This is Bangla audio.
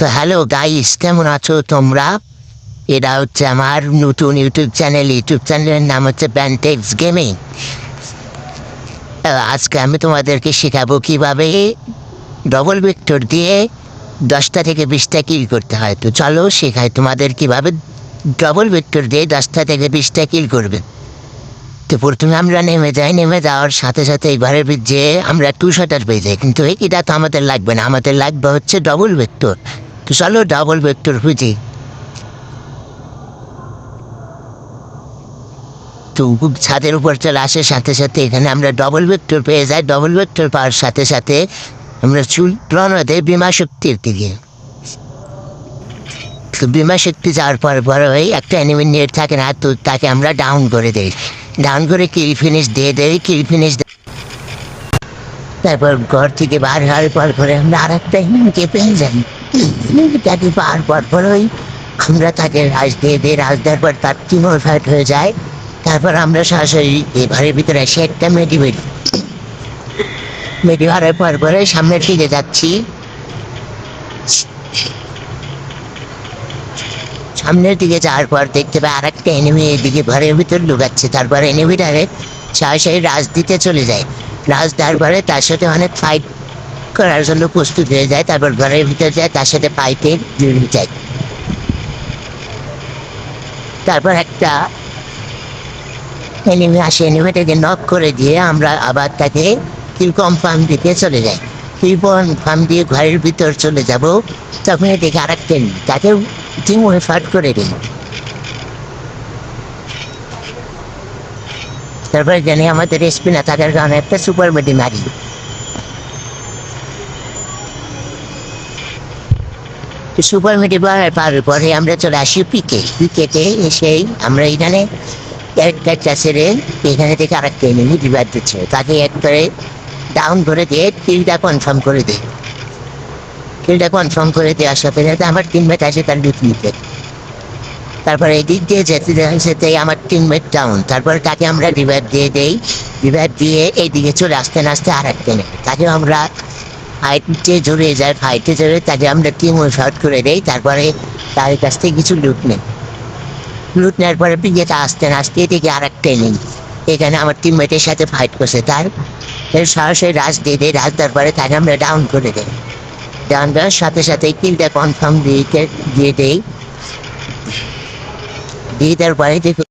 তো হ্যালো গাইস কেমন আছো তোমরা? এটা হচ্ছে আমার নতুন ইউটিউব চ্যানেল ইউটিউব চ্যানেলের নাম হচ্ছে ব্যান্টেক্স গেমিং আজকে আমি তোমাদেরকে শেখাবো কীভাবে ডবল ভেক্টর দিয়ে দশটা থেকে বিশটা কিল করতে হয়। তো চলো শেখাই তোমাদের কীভাবে ডবল ভেক্টর দিয়ে দশটা থেকে বিশটা কিল করবে। তো প্রথমে আমরা নেমে যাই, নেমে যাওয়ার সাথে সাথে এবারে যে আমরা টু শটার পেয়ে যাই। কিন্তু এটা তো আমাদের লাগবে না, আমাদের লাগবে হচ্ছে ডবল ভেক্টর চলো ডবল ভেক্টর খুঁজি। তো ছাদের উপর চলে আসে, সাথে সাথে এখানে আমরা ডবল ভেক্টর পেয়ে যাই। ডবল ভেক্টর পাওয়ার সাথে সাথে আমরা চুল রওনা দেয় বিমা শক্তির দিকে। তো বিমা শক্তি যাওয়ার পর বড় হয়ে একটা অ্যানিমেল নেট থাকে না, তো তাকে আমরা ডাউন করে দেই। ডাউন করে কিল ফিনিশ দিয়ে দেই কিল ফিনিশ তারপর ঘর থেকে বার হওয়ার পর পরে আমরা আর একটা পেয়ে যাই। তাকে পাওয়ার পর পর ওই আমরা তাকে রাজ দিয়ে দিই রাজ দেওয়ার পর তার টিমোর ফাইট হয়ে যায়। তারপর আমরা সরাসরি এবারের ভিতরে এসে একটা মেডি মেডি মেডি হারার পর পরে সামনের দিকে যাচ্ছি। সামনের দিকে যাওয়ার পর দেখতে পাই আর একটা এনিমি এদিকে ঘরের ভিতর লুকাচ্ছে। তারপর এনিমিটারে সরাসরি রাজ দিতে চলে যায়। রাজ দেওয়ার পরে তার সাথে অনেক ফাইট করার জন্য প্রস্তুত হয়ে যায়, তারপর ঘরের ভিতরে যায়, তার সাথে ফাইটে জড়িয়ে যায়। তারপর একটা এনিমি আসে এনিমিটাকে নক করে দিয়ে আমরা আবার তাকে কিল কনফার্ম দিতে চলে যাই। কিল কনফার্ম দিয়ে ঘরের ভিতর চলে যাব, তখন দেখে আর একটা তাকেও টিম ফাট করে দিই তারপরে জানি আমাদের এসপি না থাকার কারণে একটা সুপার মেডি মারি। সুপার মেডি পাওয়ার পরে আমরা চলে আসি পিকে। পিকেতে এসেই আমরা এখানে একটা চাষেরে এখানে থেকে আরেকটা এনিমি রিভার দিচ্ছে। তাকে একবারে ডাউন করে দিয়ে কিলটা কনফার্ম করে দিই কিলটা কনফার্ম করে দেওয়ার সাথে সাথে আমার টিমমেট আসে তার লুট নিতে। তারপরে এদিক দিয়ে যেতে যেতে আমার টিমমেট ডাউন তারপরে তাকে আমরা রিভার দিয়ে দেই। রিভার দিয়ে এইদিকে চলে আসতে না আসতে আর একটা নেই তাকে আমরা ফাইটে জড়ে যায় ফাইটে জড়ে তাকে আমরা টিম শর্ট করে দেই, তারপরে তার কাছ থেকে কিছু লুট নেই। লুট নেওয়ার পরে পিঁড়িতে আসতে আসতে এদিকে আর একটা নেই এখানে আমার টিমমেটের সাথে ফাইট করছে, তার সরাসরি রাজ দিয়ে দেয় রাজ দেওয়ার পরে তাকে আমরা ডাউন করে দেই। ডাউন দেওয়ার সাথে সাথে কিলটা কনফার্ম দিয়ে দিয়ে দেই। দিয়ে দেওয়ার পরে দেখো